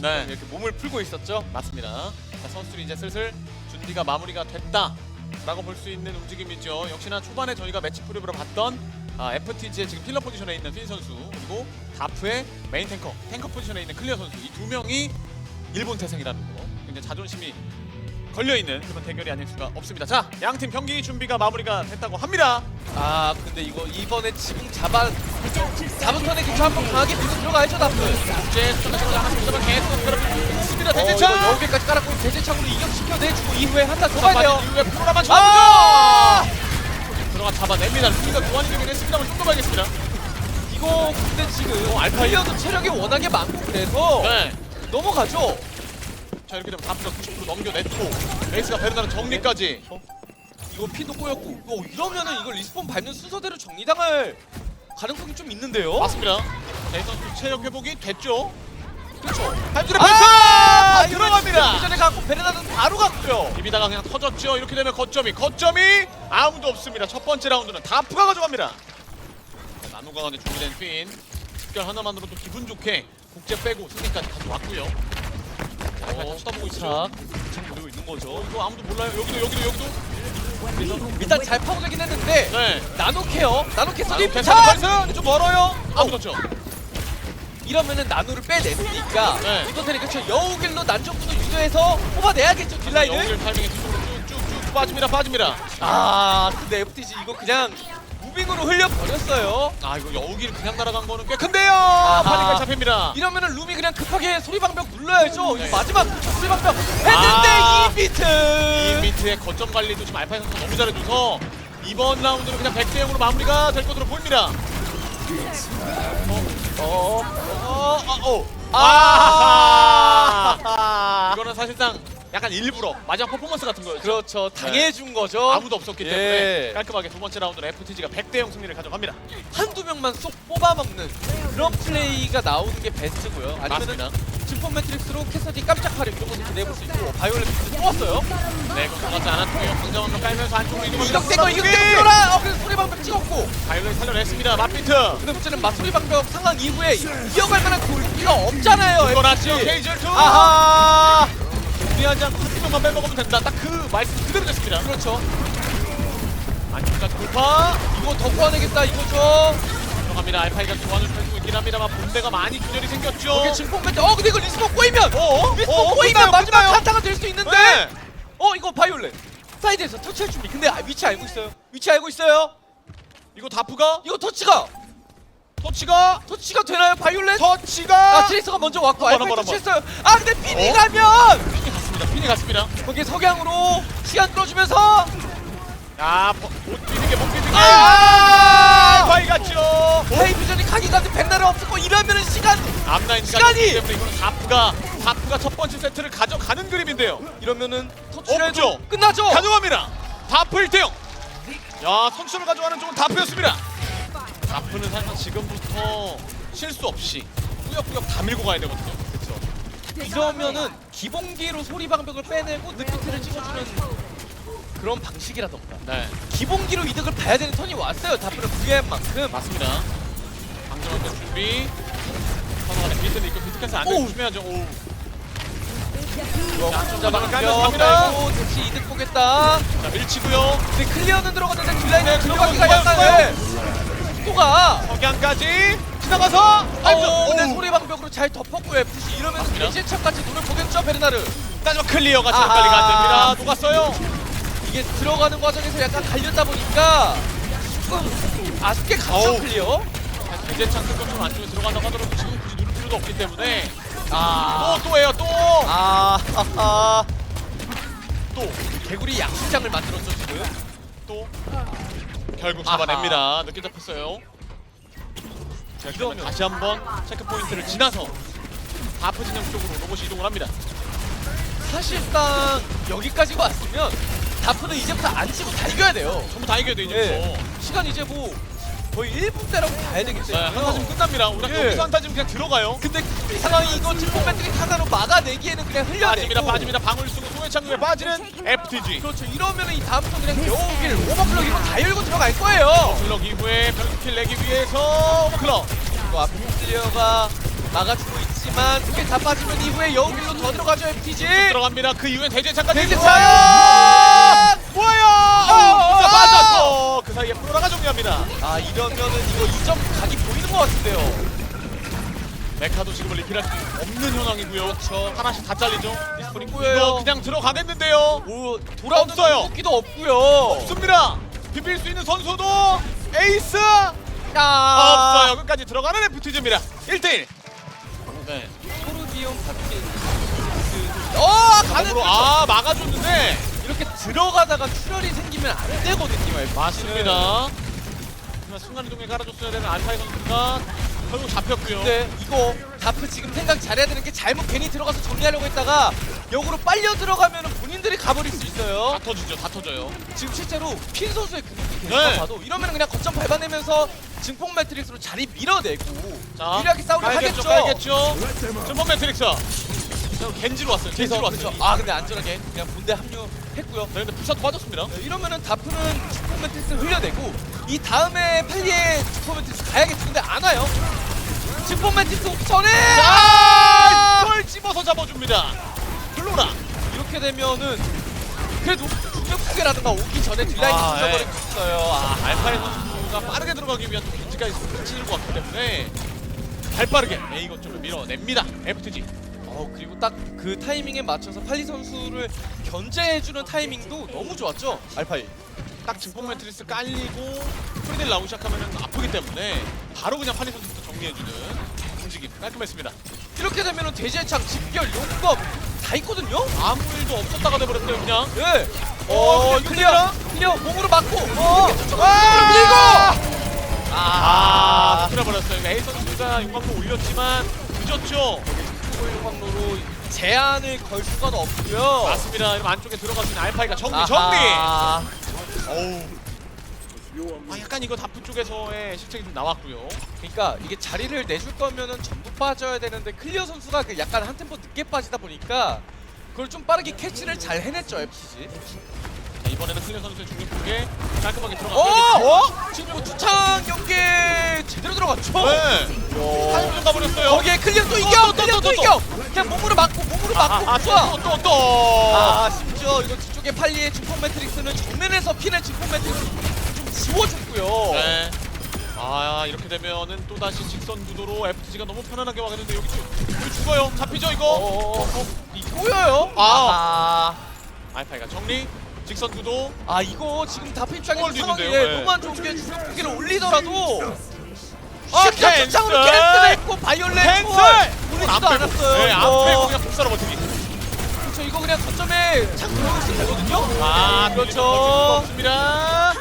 상황에서 네. 좀 이렇게 몸을 풀고 있었죠. 맞습니다. 자, 선수들이 이제 슬슬 준비가 마무리가 됐다라고 볼 수 있는 움직임이죠. 역시나 초반에 저희가 매치 프리뷰로 봤던 아, FTG의 지금 필러 포지션에 있는 핀 선수 그리고 다프의 메인 탱커, 탱커 포지션에 있는 클리어 선수 이 두 명이 일본 태생이라는 거 굉장히 자존심이 걸려있는 그런 대결이 아닐 수가 없습니다. 자, 양팀 경기 준비가 마무리가 됐다고 합니다. 아 근데 이거 이번에 지금 잡아 잡은 턴에 기초 한번 강하게 밀고 들어가야죠 다프. 이제 수정에서 하나씩 잡아 계속 그렇습니다. 어, 이거 대대차! 여기까지 깔았고 대제창으로 이격시켜 내주고 이후에 한타 가야 돼요. 이후에 프로라만 아! 잡죠! 들어가 잡아냅니다. 루이가 교환이 되긴 했습니다만 좀더 봐야겠습니다. 이거 근데 지금 알파이어도 체력이 워낙에 많고 그래서 네. 넘어가죠. 자 이렇게 되면 다프가 90% 넘겨냈고 에이스가 베르나는 정리까지 이거 피도 꼬였고 어, 이러면은 이거 리스폰 밟는 순서대로 정리당할 가능성이 좀 있는데요. 맞습니다. 자, 이 선수 체력 회복이 됐죠. 그렇죠. 한줄의 아, 발사 들어갑니다. 그 전에 갖고 베르나는 바로 갔고요. 비비다가 그냥 터졌죠. 이렇게 되면 거점이 거점이 아무도 없습니다. 첫 번째 라운드는 다프가 가져갑니다. 자, 나누가 간에 준비된 핀 특별 하나만으로도 기분 좋게 국제 빼고 승리까지 가져왔고요. 자, 잘 쳐다보고 있죠. 자, 지금 노리고 있는 거죠. 어, 이거 아무도 몰라요. 여기도 여기도 여기도. 일단 잘 파고들긴 했는데 네. 나노 케어, 나노 케어 나노 리 케어 차 벌써? 좀 멀어요. 아무도 없죠. 이러면은 나노를 빼내니까 네. 이번에는 그렇죠 여우길로 난적분을 유도해서 뽑아내야겠죠 딜라인을. 여기를 타이밍에 쭉쭉쭉 빠집니다. 빠집니다. 아 근데 FTG 이거 그냥 무빙으로 흘려 버렸어요. 아 이거 여우길 그냥 날아간 거는 꽤 큰데요. 파리가 잡힙니다. 이러면은 룸이 그냥 급하게 소리방벽 눌러야죠. 네. 이 마지막 소리방벽 했는데 아. 이 비트. 이 밑에 거점 관리도 지금 알파이 선수 너무 잘해줘서 이번 라운드는 그냥 100대 0으로 마무리가 될 것으로 보입니다. 어, 어, 어, 어. 아! 아. 이거는 사실상 약간 일부러 마지막 퍼포먼스 같은 거였죠. 그렇죠. 당해준 거죠. 아무도 없었기 예. 때문에 깔끔하게 두 번째 라운드는 FTG가 100대 0 승리를 가져갑니다. 한두 명만 쏙 뽑아먹는 그런 플레이가 나오는 게 베스트고요. 아니면은. 증폭 매트릭스로 캐서디 깜짝 파리 이런 것도 기대해볼 수 있고 바이올렛 뽑았어요. 네, 이거 들어가지 않았고요. 강정 한번 깔면서 안쪽으로 이동합니다. 이격된 거 이격된 거라. 어 그래서 소리방벽 찍었고. 바이올렛 살려냈습니다. 맞비트. 근데 문제는 맞소리방벽 상황 이후에 이어갈 만한 골기가 없잖아요. 이거났죠. FTG. 케이즐 2. 아하. 무리하지 않고 한 명만 빼먹으면 된다. 딱 그 말씀 그대로 됐습니다. 그렇죠. 안쪽까지 돌파. 이거 더 구하내겠다 이거죠. 들어갑니다. 알파이가 교환을 펼치고 있긴 합니다만 본대가 많이 균열이 생겼죠. 이게 증폭 매트. 어 근데 이거 리스폰 꼬이면. 어? 리스폰 어? 꼬이면 끝나요, 마지막 끝나요. 한타가 될 수 있는데. 네. 어 이거 바이올렛. 사이드에서 터치할 준비. 근데 아, 위치 알고 있어요. 위치 알고 있어요. 이거 다프가 이거 터치가 터치가 터치가 되나요 바이올렛? 터치가 아 트레이서가 먼저 왔고 한 번, 알파 한번, 터치했어요. 아 근데 어? 가면 핀 이 갔습니다. 거기에 석양으로 시간 끌어주면서 야, 버- 못 뛰는 게 못 뛰는 게. 아! 알파이 갔죠. 헤이비전이 가기까지 백날은 없었고 이러면은 시간 앞라인 시간이! 때문에 이거는 다프가 다프가 첫 번째 세트를 가져가는 그림인데요. 이러면은 없죠. 해도 끝나죠. 가져갑니다. 다프 1대0. 야, 선수를 가져가는 쪽은 다프였습니다. 다프는 사실 지금부터 실수 없이 꾸역꾸역 다 밀고 가야 되거든요. 그렇죠. 이러면은 기본기로 소리 방벽을 빼내고 느낌표를 찍어주는 그런 방식이라던가 네, 기본기로 이득을 봐야 되는 턴이 왔어요. 다프는 VIM 만큼 맞습니다. 방정환대 준비. 선호간에 비트는 있고 비트 캔슬 안 오우. 조심해야죠. 오. 좀 잡아가면서 잡아가며 갑니다. 대시 이득 보겠다. 자, 밀치고요. 근데 클리어는 들어갔는데 딜라인은 네, 들어가기가 약간. 속도가 석양까지 지나가서 어, 근데 오. 소리 방벽으로 잘 덮었고 FC 이러면 맞습니다. 대시차까지 눈을 보겠죠 베르나르. 마지막 클리어가 아하. 지금까지가 안 됩니다. 녹았어요. 이게 들어가는 과정에서 약간 갈렸다 보니까 조금 아쉽게 갔죠 어우. 클리어. 대제창 특검 안쪽에 들어간다고 하더라도 지금 굳이 누를 필요도 없기 때문에 아, 또 또예요 또. 아, 하하. 또. 개구리 양식장을 만들었죠 지금. 또 결국 잡아냅니다. 늦게 잡혔어요. 자, 그러면 다시 한번 체크 포인트를 지나서 바프 진영 쪽으로 로봇이 이동을 합니다. 사실상 여기까지 왔으면 다프는 이제부터 안 치고 다 이겨야 돼요. 전부 다 이겨야 돼 이제부터. 예. 시간 이제 뭐 거의 1분대라고 봐야 되기 네, 때문에. 한타 지금 끝납니다. 우리가 예. 여기서 한타 지금 그냥 들어가요. 근데 이 상황이 이거 진폭 배터리 하나로 막아내기에는 그냥 흘려내고 빠집니다, 빠집니다. 방울 쓰고 소외창 에 빠지는 FTG. 그렇죠. 이러면은 이 다음 턴 그냥 여우길 오버클럭 이거 다 열고 들어갈 거예요. 블럭 이후에 변스킬 내기 위해서 오버클럭. 이거 앞에 플리어가 막아주고 있지만 그게 다 빠지면 이후에 여우길로 더 들어가죠 FTG. 들어갑니다. 그 이후엔 대제차까지. 대제 우와! 차요. 뭐야? 어, 자 어, 빠졌고 그 사이에 프로라가 정리합니다. 아 이러면은 이거 2점 각이 보이는 것 같은데요. 메카도 지금 리필할 수 없는 현황이고요. 그렇죠. 하나씩 다 잘리죠. 이거 꼬여요. 그냥 들어가겠는데요. 오 돌아오는 없어요. 공기도 없고요. 없습니다. 비빌 수 있는 선수도 에이스 아, 없어요. 끝까지 들어가는 FTG입니다. 1대1. 네. 토르비온 파티. 어 가는 으로 아 막아줬는데 들어가다가 출혈이 생기면 안 되거든요. 는. 맞습니다. 하지만 순간 이동에 깔아줬어야 되는 알파이 선수가 결국 잡혔고요. 근데 이거 다프 지금 생각 잘해야 되는 게 잘못 괜히 들어가서 정리하려고 했다가 역으로 빨려 들어가면 본인들이 가버릴 수다 있어요. 터지죠. 다 터져요. 지금 실제로 핀 선수의 궁극기 네. 계속 봐도 이러면 그냥 거점 밟아내면서 증폭 매트릭스로 자리 밀어내고 자, 유리하게 싸우려. 하겠죠. 깔겠죠. 전범 매트릭스. 자, 겐지로 왔어요. 겐지로 왔어요. 아 근데 안전하게 그냥 본대 합류 했고요. 네, 근데 부샷 빠졌습니다. 네, 이러면은 다프는 매트릭스 흘려내고 이 다음에 팔리에 가야겠지 근데 안 와요. 오기 전에 아! 아! 이걸 집어서 잡아줍니다. 플로라. 이렇게 되면은 그래도 중력수계라든가 오기 전에 딜라인 아, 붙여버릴 예. 수 있어요. 아, 알파이 선수가 빠르게 들어가기 위한 겐지까지 찔것 같기 때문에 발 빠르게 A 거점을 밀어냅니다. FTG. 어 그리고 딱 그 타이밍에 맞춰서 팔리 선수를 견제해주는 타이밍도 너무 좋았죠. 알파이. 딱 증폭 매트리스 깔리고 프리딜 나오기 시작하면 아프기 때문에 바로 그냥 파리 선수부터 정리해주는 움직임 깔끔했습니다. 이렇게 되면 은 대제창, 집결, 용검 다 있거든요. 아무 일도 없었다가 돼버렸어요 그냥. 예. 어, 어, 클리어, 클리어, 몸으로 맞고, 어, 아! 밀고. 아, 아, 틀어버렸어요. A 선수가 용광로 올렸지만 늦었죠. 초일광로로 제한을 걸 수가 없고요. 맞습니다. 이러면 안쪽에 들어갈 수 있는 알파이가 정리 정리. 아하. 어우. 아 약간 이거 다프 쪽에서의 실책이 좀 나왔고요. 그러니까 이게 자리를 내줄 거면은 전부 빠져야 되는데 클리어 선수가 그 약간 한 템포 늦게 빠지다 보니까 그걸 좀 빠르게 캐치를 잘 해냈죠 FTG. 자 이번에는 클리어 선수의 중력 폭에 깔끔하게 어? 들어갔고요. 어? 지금 뭐 두창 연계 들어갔죠? 네. 타임 좀 가버렸어요. 거기에 클리어 또 이겨! 또, 또, 클리어 또, 또 또, 이겨! 그냥 몸으로 맞고 몸으로 맞고 아, 좋아! 또, 또, 또. 아 심지어 이거 뒤쪽에 팔리의 증폭 매트릭스는 정면에서 피는 증폭 매트릭스 좀 지워줬고요 네. 아 이렇게 되면은 또 다시 직선 구도로 FTG가 너무 편안하게 와가는데 여기 좀 여기 죽어요. 잡히죠 이거. 어 어어 이 꼬여요? 아. 아, 알파이가 정리. 직선 구도. 아 이거 지금 다프 입장에서 상황이 예, 네. 너무 안 좋은 게 주력 무기를 올리더라도 아, 심지어 캔슬! 투창으로 캔슬 했고 바이올렛 캔슬! 안 빼고. 않았어요 네, 안 이거. 폭사로 버티기. 그렇죠 이거 그냥 거점에 착 들어갔으면 되거든요 아 그렇죠. 없습니다.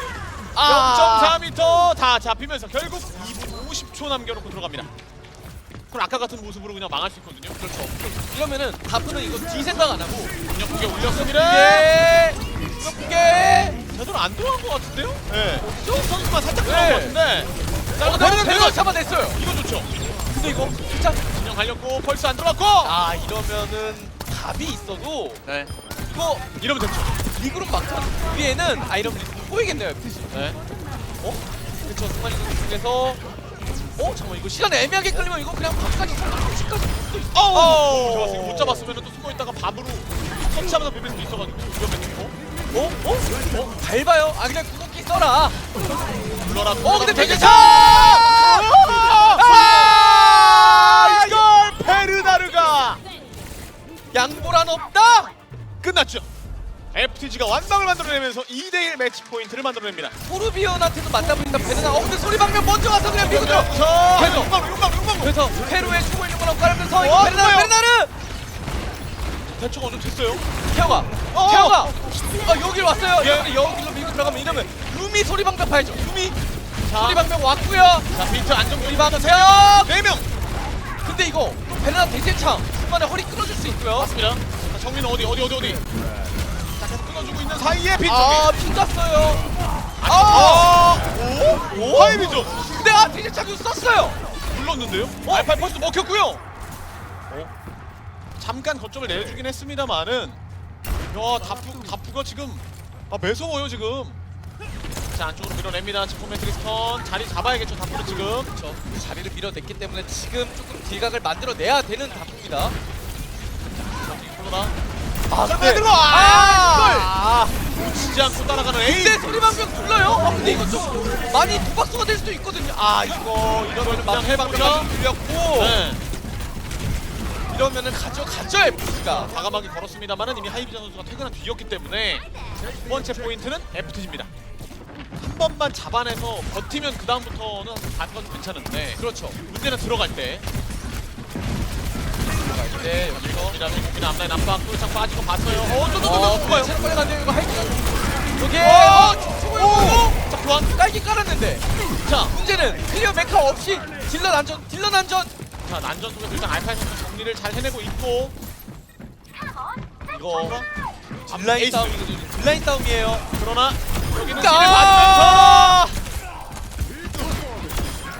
아. 0.4m 다 잡히면서 결국 2분 50초 남겨놓고 들어갑니다. 그럼 아까 같은 모습으로 그냥 망할 수 있거든요. 그렇죠. 이러면은 다프는 이거 뒤 생각 안 하고 그냥 무게 올렸습니다. 이게 이게 제대로 안 들어간 것 같은데요? 네. 좀 선수만 살짝 네. 들어간 것 같은데. 자, 어, 이거 배를 배가 잡아냈어요 이거 좋죠. 근데 이거 진짜 진영 갈렸고 펄스 안 들어갔고. 아 이러면은 답이 있어도 네. 이거 이러면 됐죠. 리그룹 막판 위에는 아 이러면 리그 보이겠네요 FTC 네. 어? 그쵸 승관이 선수 중에서 어? 잠깐만 이거 시간 애매하게 끌리면 이거 그냥 박까지 상관없이 까지 수도 있어 어우. 좋았어. 이거 못 잡았으면 또 숨어 있다가 밥으로 터치하면서 비빌 수도 있어가지고 위험했고. 어? 어? 어? 밟아요? 아 그냥 써라 불러라. 어 근데 되게 차! 아! 이걸 페르나르가 양보란 없다? 끝났죠. FTG가 완방을 만들어내면서 2대1 매치 포인트를 만들어냅니다. 토르비언한테도 맞다보니까 베르나 어 근데 소리 방면 먼저 와서 그냥. 용광로 용광로 용광로 그래서 페루에 죽어 있는 거랑 깔면서 어, 베르나르? 베르나르 대충 어느 됐어요. 태호가 어. 태호가 아 여길 왔어요 예. 여기 여기로 밀고 들어가면 이러면 루미 소리 방면 봐야죠 루미 자, 소리 방면 왔고요 자 비트 안정 소리 소리 방면 세 세요 네 명. 근데 이거 베르나 대제창 중간에 허리 끊어줄 수 있고요 맞습니다. 자, 정민은 어디 어디 어디 어디. 자 계속 끊어주고 있는 사이에 비트. 아 핀갔어요 아, 오, 오. 하이비죠. 근데 아 대제창 썼어요 불렀는데요. 어? 알파 펄스 먹혔고요. 어? 잠깐 거점을 내주긴 했습니다만은 야 다프 다프가 지금 아 매서워요 지금. 자 안쪽으로 밀어냅니다. 지금 매트릭스 턴 자리 잡아야겠죠. 다프는 지금. 그렇죠. 그 자리를 밀어냈기 때문에 지금 조금 딜각을 만들어내야 되는 다프입니다. 콜로나. 아, 자, 근데- 들어! 아, 지지 않고 따라가는 에이. 근데 소리방벽 불러요? 아, 근데 이거 좀 많이 도박수가 될 수도 있거든요. 아, 이거 이러면 막 해방벽까지 불렸고 네. 이러면은 가져가죠 FC가. 과감하게 걸었습니다만은 이미 하이비전 선수가 퇴근한 뒤였기 때문에 두 번째 포인트는 FTG입니다. 한 번만 잡아내서 버티면 그 다음부터는 가져가도 괜찮은데 그렇죠. 문제는 들어갈 때. 네, 여기서 미라 미라 앞라인 압박 뚫창 빠지고 봤어요. 어, 또, 또, 또, 어, 또, 또, 체력 빨리 안 돼요. 이거 하이트. 여기 어! 어, 최고요. 자, 교환. 딸기 깔았는데. 자, 문제는 클리어 메카 없이 딜러 난전, 딜러 난전. 자 난전 속에서 일단 알파이 선수 정리를 잘 해내고 있고 이거 에이스. 싸움이거든요. 딜라인 싸움이에요. 그러나 여기는 아!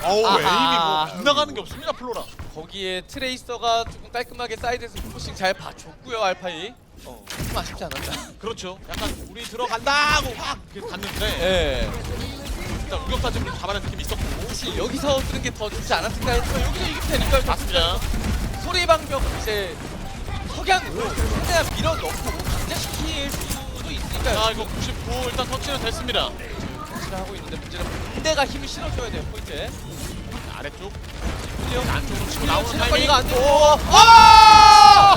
어우 아하. 에임이 뭐 빗나가는 게 없습니다 플로라 거기에 트레이서가 조금 깔끔하게 사이드에서 포싱 잘 봐줬고요 알파이. 어, 좀 아쉽지 않았나? 그렇죠 약간 우리 들어간다고 확 이렇게 갔는데 예. 일단 우격사진으로 잡아낸 느낌이 있었고 사실 여기서 쓰는 게 더 좋지 않았을까 해서 여기서 이기면 되니까요. 맞습니다 소리 방벽 이제 석양으로 최대한 밀어넣고 강제시킬 수 도 있으니까요. 자 이거 99 일단 터치는 됐습니다 터치를 하고 있는데 문제는 군대가 힘을 실어줘야 돼요 포인트. 자, 아래쪽 클리어. 안쪽으로 치고 나오는 타이밍 안 되고. 아!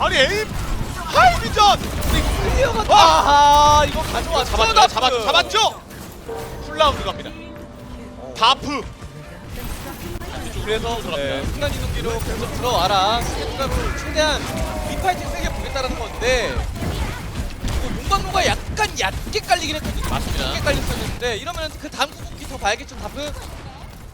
아니 에임 하이비전 클리어가 아하 이거 가져와 잡았죠 잡았죠 잡았죠 풀라운드 갑니다 다프 그래서. 네, 순간 이동기로 계속 들어와라. 순간으로 최대한 리파이팅 세게 보겠다라는 건데 이거 용광로가 약간 얕게 깔리긴 했거든요. 맞습니다. 얕게 깔렸었는데 이러면 그 다음 구분기 더 봐야겠죠. 답은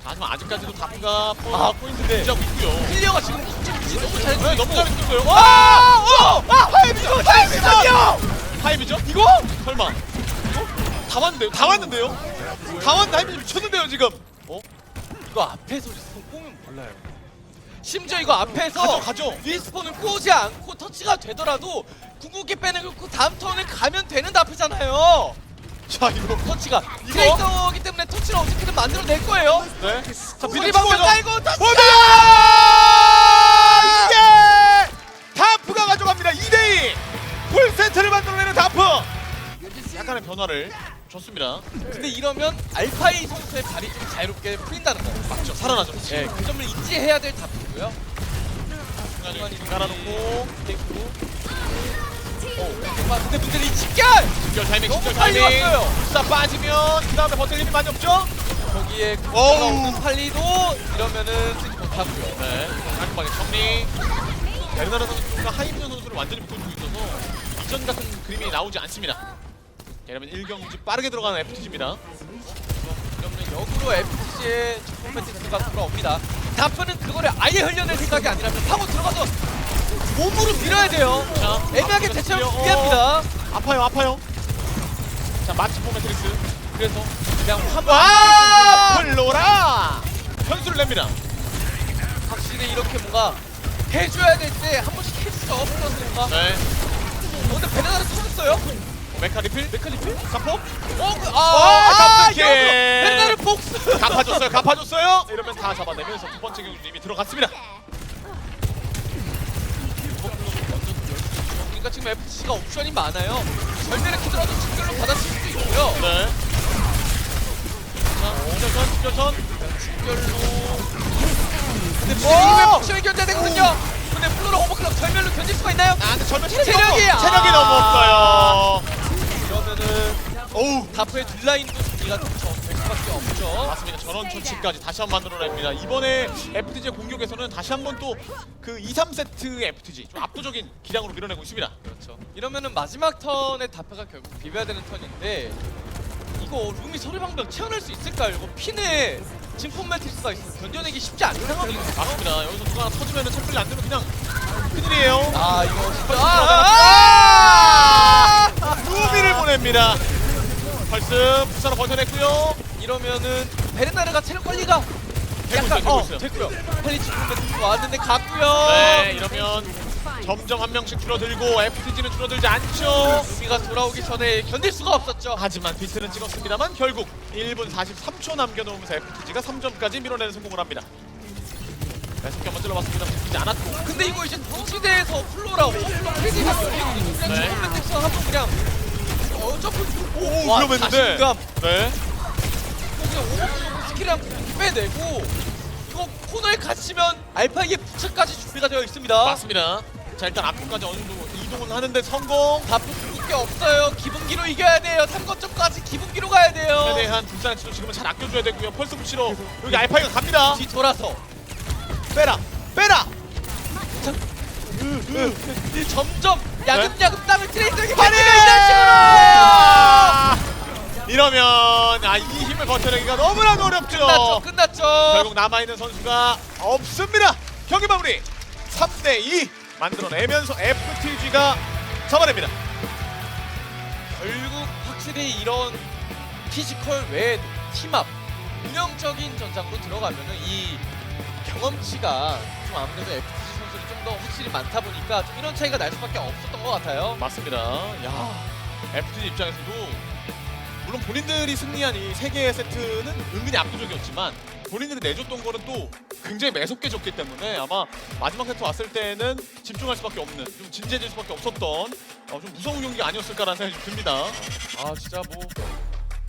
하지만 아직까지도 다프가 포, 아, 포인트 유지하고 있고요 클리어가 지금 진짜 너무 잘 네, 너무 잘했어요 와! 어! 아! 하이비전! 하이비전이요! 하이비전? 이거? 설마 이거? 다 왔는데요? 다 왔는데요? 다 왔는데 하이비전 미쳤는데요 지금 어? 이거 앞에서 꼬면 몰라요. 심지어 이거 앞에서 가죠 가죠 리스폰을 꼬지 않고 터치가 되더라도 궁극기 빼내고 다음 턴에 가면 되는 답이잖아요. 자 이거 터치가 이거? 트레이서기 때문에 터치를 어떻게든 만들어낼 거예요. 네? 자 미드 방금 깔고 터치! 이게 다프가 가져갑니다 2대2 풀세트를 만들어내는 다프 약간의 변화를 줬습니다 근데 이러면 알파이 선수의 발이 좀 자유롭게 풀린다는 거예요. 맞죠 살아나죠 예, 그 점을 인지해야 될 답이고요. 중간에 깔아놓고 됐고. 어, 아, 근데 문제는 이 집결! 직결 타이밍 너무 직결 빨리 타이밍 왔어요. 자 빠지면 그 다음에 버틸 힘이 많이 없죠? 거기에. 공격가 없는 팔리도 이러면은 쓰지 못하고요. 네 깔끔하게 정리 베르나르 선수가 하이비전 선수를 완전히 묶어주고 있어서 이전 같은 그림이 나오지 않습니다 여러분 1경기 빠르게 들어가는 FTG입니다 이러면 역으로 FTG의 첫 매트가 돌아옵니다. 다프는 그거를 아예 흘려낼 생각이 아니라면 파고 들어가서 몸으로 밀어야 돼요. 자 애매하게 대처를 어, 포기합니다. 아파요 아파요 자 마치 포메트릭스 그래서 그냥 한번 와 플로라 변수를 냅니다 확실히 이렇게 뭔가 해줘야 될 때 한 번씩 해줄 수가 없었으니까. 네 어, 근데 베네나를 터졌어요? 메카 리필 메칼리필? 사포 어, 그, 와, 아, 아, 깜짝이야. 베네나를 복수. 갚아줬어요 갚아줬어요 이러면 다 잡아내면서 두 번째 경기 이미 들어갔습니다 그러니까 지금 FC가 옵션이 많아요. 절대를 키더라도 직결로 받아칠 수도 있고요. 네 자, 직결선, 직결선. 직결로. 근데 이후에 옵션이 견제되거든요. 근데 플로라 호버클럽 절멸로 견딜 수가 있나요? 아, 근데 절면 체력이, 체력이, 아. 체력이 너무 없어요. 어우. 다프의 뒷라인도 정리가 될 수밖에 없죠. 맞습니다. 전원 조치까지 다시 한 번 만들어냅니다. 이번에 FTG의 공격에서는 다시 한 번 또 그 2, 3세트의 FTG 좀 압도적인 기량으로 밀어내고 있습니다. 그렇죠. 이러면은 마지막 턴에 다프가 결국 비벼야 되는 턴인데 이거 룸이 소리방벽 채워낼 수 있을까요? 이거 핀에 진폰 매트리스가 있어 견뎌내기 쉽지 않은 상황이거든요. 맞습니다. 여기서 누가 하나 터지면은 챔플이 안 되면 그냥 큰일이에요. 아 이거 진짜 아, 아, 아, 아! 루미를 보냅니다. 펄스 부사로 버텨냈고요. 이러면은 베르나르가 체력 관리가 되고 약간 있어요, 되고 어 있어요. 됐고요. 빨리 매트리스 왔는데 갔고요. 네, 이러면 점점 한 명씩 줄어들고 FTG는 줄어들지 않죠. 루미가 돌아오기 전에 견딜 수가 없었죠. 하지만 비트는 찍었습니다만 결국 1분 43초 남겨놓으면서 FTG가 3점까지 밀어내는 성공을 합니다. 네, 속격 한번 찔러봤습니다. 잡히지 않았고 근데 이거 이제 무지대에서 플로라 크리지가 열리고 그냥 네. 처음 멘텍스 한번 그냥 어 점프 오, 와, 위험했는데. 자신감 네. 그냥 스킬을 한번 빼내고 이거 코너에 갇히면 알파이의 부채까지 준비가 되어 있습니다. 맞습니다. 자 일단 앞쪽까지 어느 정도 이동은 하는데 성공. 다 붙을 게 없어요. 기분기로 이겨야 돼요. 3거점까지 기분기로 가야 돼요. 에 대한 불쌍한 치료 지금은 잘 아껴줘야 되고요. 펄스 붙이러 여기 알파이가 갑니다. 뒤 돌아서 빼라, 빼라. 점점 야금야금 땅을 트레이드하게 파리! 이런 이러면 아, 이 힘을 버텨내기가 너무나도 어렵죠. 식으로 끝났죠. 끝났죠. 결국 남아 있는 선수가 없습니다. 경기 마무리 3대 2 만들어내면서 FTG가 잡아냅니다. 결국 확실히 이런 피지컬 외에도 팀업 운영적인 전장으로 들어가면 은 이 경험치가 좀 아무래도 FTG 좀 더 확실히 많다 보니까 좀 이런 차이가 날 수밖에 없었던 것 같아요. 맞습니다. 야, FTG 입장에서도 물론 본인들이 승리한 이 세 개의 세트는 은근히 압도적이었지만 본인들이 내줬던 거는 또 굉장히 매섭게 줬기 때문에 아마 마지막 세트 왔을 때는 집중할 수밖에 없는 좀 진지해질 수밖에 없었던 어, 좀 무서운 경기가 아니었을까라는 생각이 좀 듭니다. 아 진짜 뭐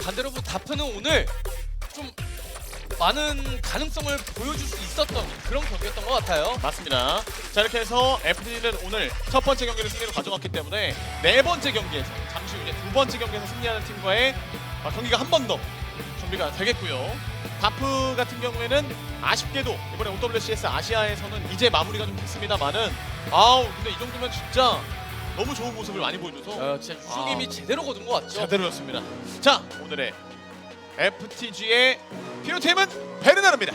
반대로 뭐 다프는 오늘 좀 많은 가능성을 보여줄 수 있었던 그런 경기였던 것 같아요. 맞습니다. 자 이렇게 해서 FT는 오늘 첫 번째 경기를 승리로 가져갔기 때문에 네 번째 경기에서 잠시 후 이제 두 번째 경기에서 승리하는 팀과의 어, 경기가 한 번 더 준비가 되겠고요. 바프 같은 경우에는 아쉽게도 이번에 OWCS 아시아에서는 이제 마무리가 좀 됐습니다만은 아우 근데 이 정도면 진짜 너무 좋은 모습을 많이 보여줘서 어, 진짜 유종임이 아. 제대로 거둔 것 같죠. 제대로였습니다. 자 오늘의 FTG의 피노팀은 베르나르입니다.